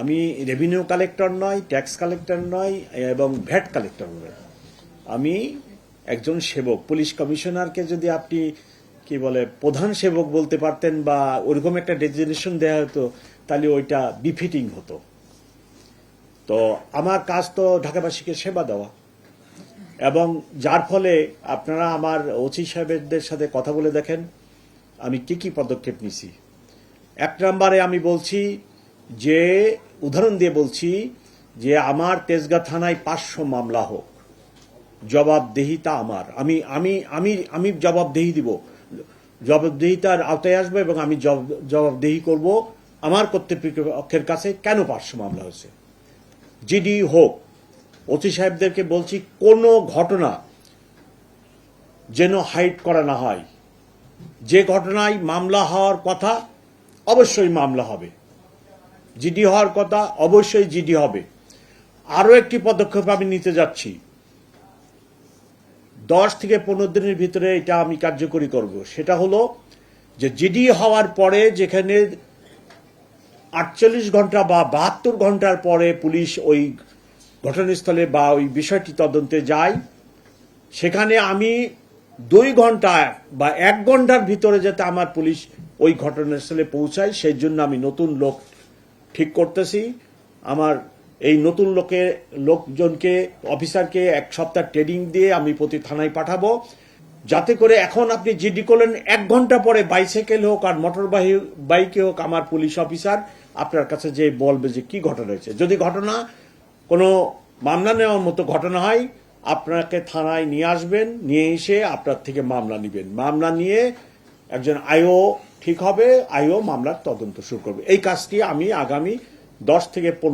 আমি revenue collector নয় tax collector নয়, এবং ভ্যাট কালেক্টর নয়। আমি একজন সেবক পুলিশ কমিশনারকে যদি আপনি, কি বলে, প্রধান সেবক বলতে পারতেন বা ওরকম একটা ডেজিগনেশন দেওয়া হতো, তাহলে ওইটা বিফিটিং হতো। তো আমার কাজ তো ঢাকাবাসীকে সেবা দেওয়া। এবং যার ফলে আপনারা আমার ওসি সাহেবদের সাথে কথা বলে দেখেন, আমি কি কি পদক্ষেপ নিছি। এক নম্বরে আমি বলছি যে উদাহরণ দিয়ে বলছি যে আমার তেজগাঁ থানায় পাঁচশো মামলা হোক, জবাবদেহিতা আমার। আমি আমি আমি আমি জবাবদেহি দিব। জবাবদেহিতার আওতায় আসবে এবং আমি জব- জবাবদেহি করব। আমার কর্তৃপক্ষের কাছে কেন পাঁচশো মামলা হয়েছে? জিডি হোক, ওসি সাহেবদেরকে বলছি কোনো ঘটনা যেন হাইট করা না হয়। যে ঘটনায় মামলা হওয়ার কথা অবশ্যই মামলা হবে। জিডি হওয়ার কথা অবশ্যই জিডি হবে। আরও একটি পদক্ষেপ আমি নিতে যাচ্ছি। দশ থেকে পনেরো দিনের ভিতরে এটা আমি কার্যকরী করব। সেটা হলো যে জিডি হওয়ার পরে যেখানে আটচল্লিশ ঘণ্টা বা বাহাত্তর ঘণ্টার পরে পুলিশ ওই ঘটনাস্থলে বা ওই বিষয়টি তদন্তে যায়, সেখানে আমি দুই ঘণ্টা বা এক ঘণ্টার ভিতরে যাতে আমার পুলিশ ওই ঘটনাস্থলে পৌঁছায়, সেই জন্য আমি নতুন লোক ঠিক করতেছি। আমার এই নতুন লোকে, লোকজনকে, অফিসারকে এক সপ্তাহ ট্রেনিং দিয়ে আমি প্রতি থানায় পাঠাবো। যাতে করে এখন আপনি জিডি করলেন, এক ঘণ্টা পরে বাইসাইকেল হোক আর মোটর বাইকে হোক আমার পুলিশ অফিসার, আপনার কাছে যে বলবে যে কি ঘটনা হয়েছে। যদি ঘটনা কোনো মামলা নেওয়ার মতো ঘটনা হয়, আপনাকে থানায় নিয়ে আসবেন, নিয়ে এসে আপনার থেকে মামলা নেবেন। মামলা নিয়ে একজন আইও ঠিক হবে, আইও মামলার তদন্ত শুরু করবে। এই কাজটি আমি আগামী দশ থেকে